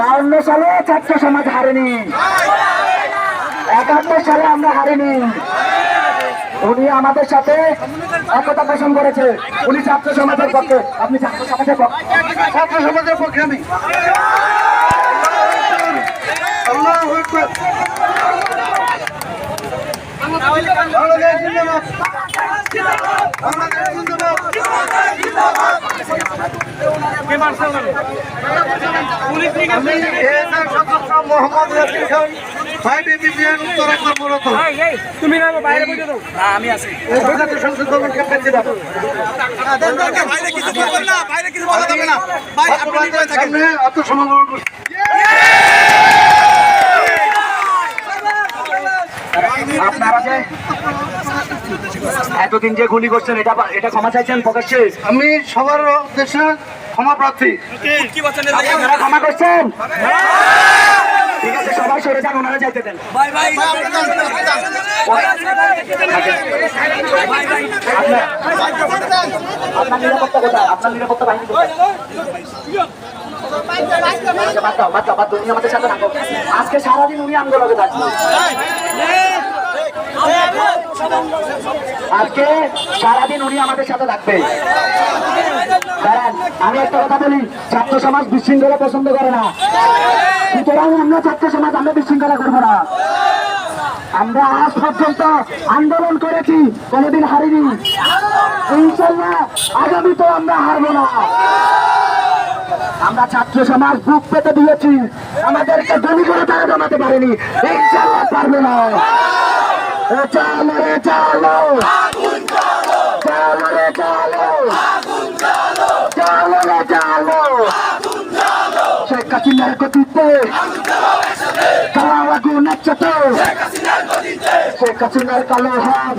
বাউন্ন সালে ছাত্র সমাজ হারেনি। একাত্তর সালে আমরা হারিনি। উনি আমাদের সাথে একতা পোষণ করেছে। উনি ছাত্র সমাজের পক্ষে আপনি ছাত্র সমাজের পক্ষে। ছাত্র সমাজের পক্ষে আমি। আল্লাহু আকবার। আমি এএনআর সদস্য মোহাম্মদ রফি খান ফাইভ এবিপিএন উত্তরা কর্মরত। তুমি না বাইরে বসে দাও। আমি আছি। জাতীয় সংসদ ভবনকে প্রেসিডেন্ট বাইরে কিছু বলবেন না বাইরে কিছু বলা যাবে না ভাই আপনি নির্ভয় থাকেন আত্মসমর্পণ করছি। আপনারা যে এতদিন যে গুলি করছেন এটা এটা ক্ষমা চাইছেন প্রকাশ্যে? আমি সবার উদ্দেশ্যে ক্ষমা প্রার্থী। আপনারা ক্ষমা করছেন? ঠিক আছে সবাই সরে যান ওনারা যাইতে দেন। আপনার নিরাপত্তা কোথায়? আপনার নিরাপত্তা বাহিনী। আজকে সারাদিন উনি আন্দোলনে থাকবে আজকে সারাদিন উনি আমাদের সাথে থাকবে আমি একটা কথা বলি, ছাত্র সমাজ বিশৃঙ্খলা পছন্দ করে না। সুতরাং আমরা ছাত্র সমাজ আমরা বিশৃঙ্খলা করব না। আমরা আজ পর্যন্ত আন্দোলন করেছি, কোনোদিন হারিনি। ইনশাল্লাহ আগামীতে আমরা হারবো না। আমরা ছাত্র সমাজ বুক পেতে দিয়েছি, আমাদেরকে জমি করে তারা জমাতে পারেনি। পারবে না। চালো চালো রে চালো চালো শেখ হাসিনার গতিতে কালা আগুন একসাথে শেখ হাসিনার কালো হাত।